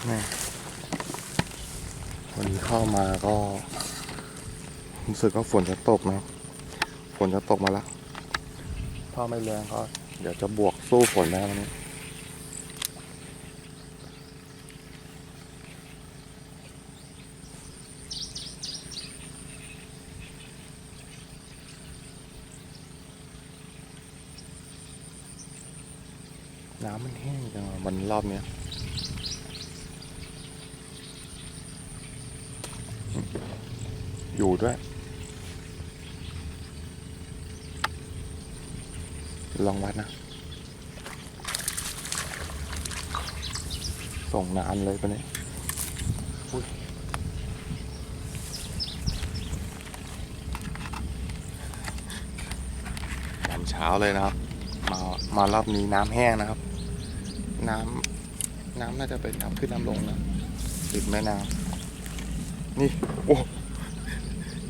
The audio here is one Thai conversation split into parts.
วันนี้เข้ามาก็รู้สึกว่าฝนจะตกนะฝนจะตกมาแล้วถ้าไม่แรงก็เดี๋ยวจะบวกสู้ฝนได้วันนี้น้ำมันแห้งจังวันรอบเนี้ย อยู่ด้วย ลองวัดนะ ส่งนานเลยปะเนี่ยยยามเช้าเลยนะครับ มามารอบนี้น้ำแห้งนะครับ น้ำน้ำน่าจะเป็นน้ำขึ้นน้ำลงนะติดแม่น้ำนี่ โอ้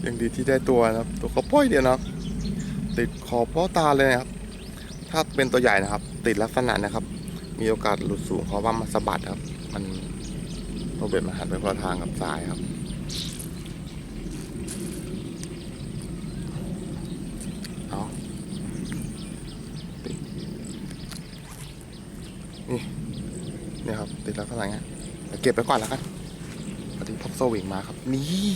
ยังดีที่ได้ตัวนะครับ ตัวเขาป้อยเดียวนะครับ ติดขอบเป้าตาเลยนะครับ ถ้าเป็นตัวใหญ่นะครับ ติดลักษณะนะครับ มีโอกาสหลุดสูงเพราะว่ามันสะบัดครับ มันตัวเบ็ดมันหันไปคนละทางกับสายครับเอาติดนี่เนี่ยครับ ติดลักษณะเงี้ยเดี๋ยเก็บไปก่อนแล้วกันพอดีพกสวิงมาครับ นี่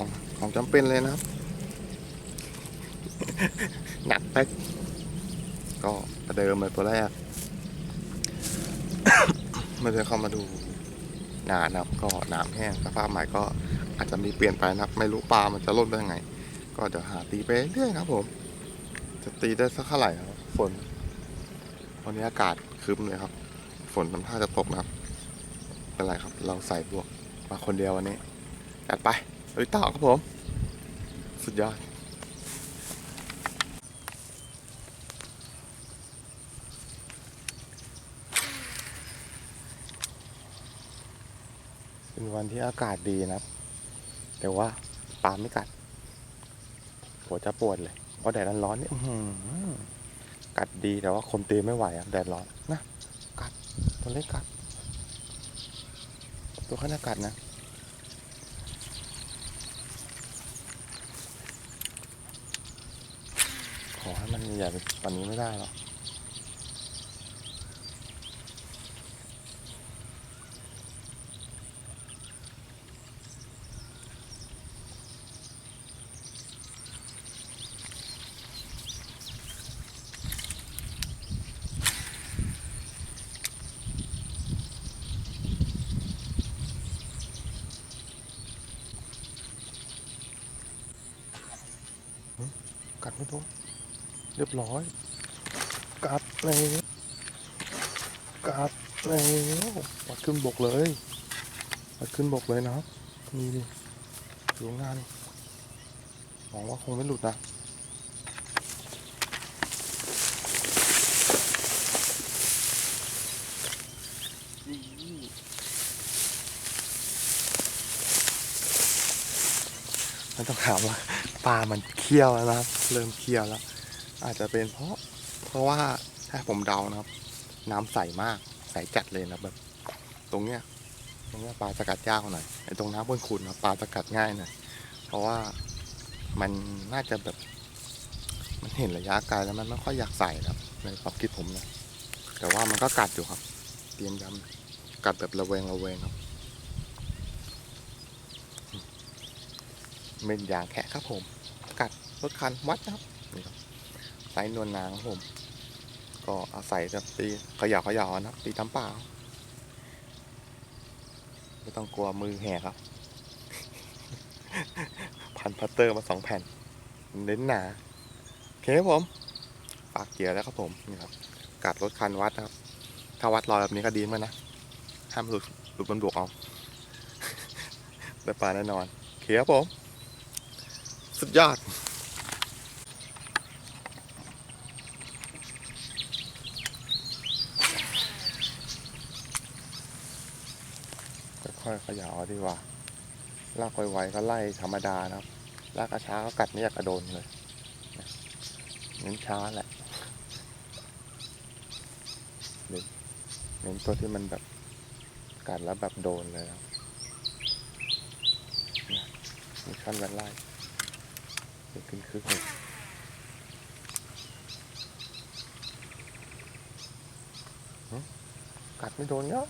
ของของจำเป็นเลยนะครับหนักไปก็ประเดิมเลยตัวแรกไมันจะเข้ามาดูนานนะครับ ก็น้ำแห้งสภาพใหม่ก็อาจจะมีเปลี่ยนไปนะครับ ไม่รู้ปลามันจะลดได้ยังไง ก็เดี๋ยวหาตีไปเรื่อยครับผม จะตีได้สักเท่าไหร่ครับฝนวันนี้อากาศครึ้มเลยครับ ฝนมันท่าจะตกนะครับเป็นไรครับ เราใส่บวกมาคนเดียววันนี้จัดไป ลุยต่อครับผม สุดยอดเป็นวันที่อากาศดีนะครับ แต่ว่าปลาไม่กัด หัวจะปวดเลย เพราะแดดร้อนๆนี่อื้อหือกัดดีแต่ว่าคนตีไม่ไหวอะแดดร้อนนะ กัดตัวเล็กกัด ตัวขนาดกัดนะ ขอให้มันใหญ่ไปกว่านี้ไม่ได้หรอกกัดไม่โดน เรียบร้อย กัดแล้วกัดแล้ววัดขึ้นบกเลยวัดขึ้นบกเลยนะครับนี่นี่อยู่ข้างานหวังว่าคงไม่หลุดนะมันต้องถามว่าปลามันเคี้ยวแล้วนะเริ่มเคี้ยวแล้ว อาจจะเป็นเพราะเพราะว่าถ้าผมเดานะครับ น้ำใสมากใสจัดเลยนะแบบ ตรงเนี้ยตรงเนี้ยปลาจะกัดยากหน่อยไอ้ตรงน้ำบนขุนนะปลาจะกัดง่ายหน่อยเพราะว่ามันน่าจะแบบ มันเห็นระยะไกลแล้วมันไม่ค่อยอยากใส่นะครับในความคิดผมนะแต่ว่ามันก็กัดอยู่ครับ เตรียมย้ำกัดแบบระแวงระแวงครับเม็นยางแคะครับผม กัดรถคันวัดนะครับนี่ครับ ไซส์นวลนางครับผม ก็อาศัยแบบตีขย่าขย่านะตีทำเปล่าไม่ต้องกลัวมือแหกครับ พันพัตเตอร์มาสองแผ่น เน้นหนาโอเคครับผมปากเกียร์แล้วครับผมนี่ครับกัดรถคันวัดนะครับ ถ้าวัดรอยแบบนี้ก็ดีมือนกันนะห้ามหลุดหลุดบนบวกเอาได้ปลาแน่นอนโอเคครับผม สุดยอด ค่อยๆเขยาเอาดีกว่าลากไวๆก็ไล่ธรรมดานะครับลากช้าก็กัดไม่อยากกระโดนเลยเน้นช้าแหละเน้นตัวที่มันแบบกัดแล้วแบบโดนเลยครับนี่ยมีขั้นแวนไล่เดี๋ยวขึ้นคึกเลยกัดไม่โดนเนาะ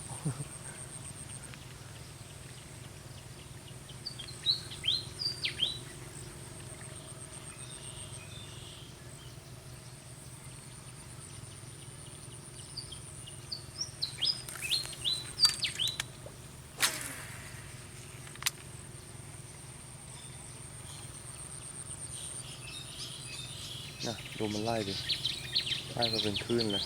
นะดูมันไล่ดิไล่มาเป็นคลื่นเลย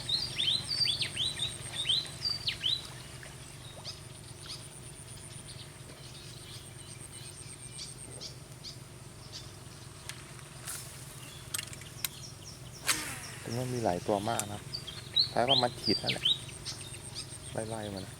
แต่ว่ามีหลายตัวมากนะครับใช้ว่ามันขีดนั่นแหละไล่ไล่ๆมานะ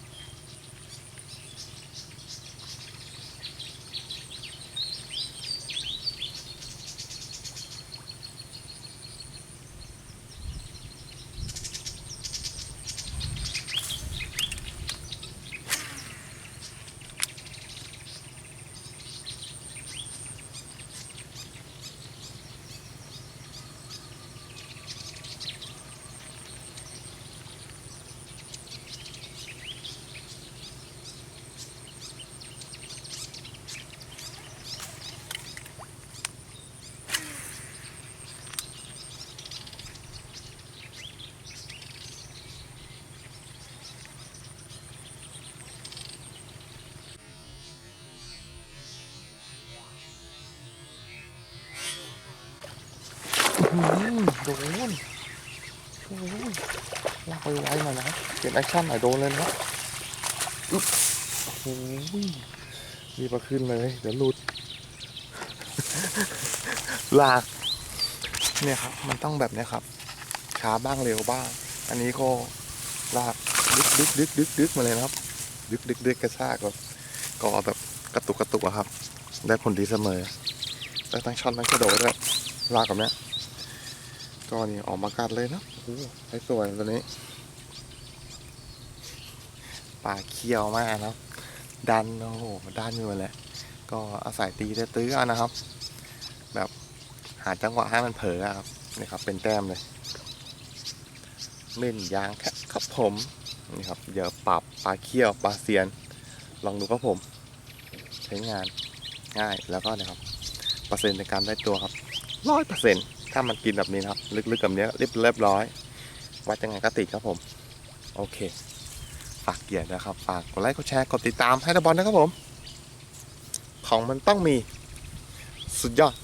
โดนโอ้ยลากไปไว้หน่อยนะเปลี่ยนแอคชั่นหน่อยโดนเลยนะอึ๊บโอ้ยรีบมาขึ้นเลย เดี๋ยวหลุด ลาก เนี่ยครับ มันต้องแบบเนี้ยครับ ช้าบ้างเร็วบ้าง อันนี้ก็ลากดึกดึกดึกดึกดึกมาเลยนะครับ ดึกดึกดึกกระชากแบบก็แบบกระตุกกระตุกอะครับ ได้ผลดีเสมอแต่ตั้งช็อตตั้งกระโดดด้วยลากกับเนี้ย ก็นี่ออกมากัดเลยนะโอ้ใช้สวยตัวนี้ปลาเคี้ยวมากนะครับดันโอ้โหดันอยู่เลยก็อาศัยตีตื้อๆเอนะครับ แบบหาจังหวะให้มันเผลอครับนี่ครับ เป็นแต้มเลยเล่นยางแค่ครับผมนี่ครับเดี๋ยวปรับปลาเคี้ยวปลาเซียน ลองดูครับผม ใช้งานง่ายแล้วก็นะครับเปอร์เซ็นต์ในการได้ตัวครับ ร้อยเปอร์เซ็นต์ถ้ามันกินแบบนี้นะครับ ลึกๆแบบนี้เรียบเรียบร้อย วัดยังไงก็ติดครับผม โอเค ฝากเกียรตินะครับ ฝากกดไลค์กดแชร์กดติดตามให้ตะบอลนะครับผม ของมันต้องมี สุดยอด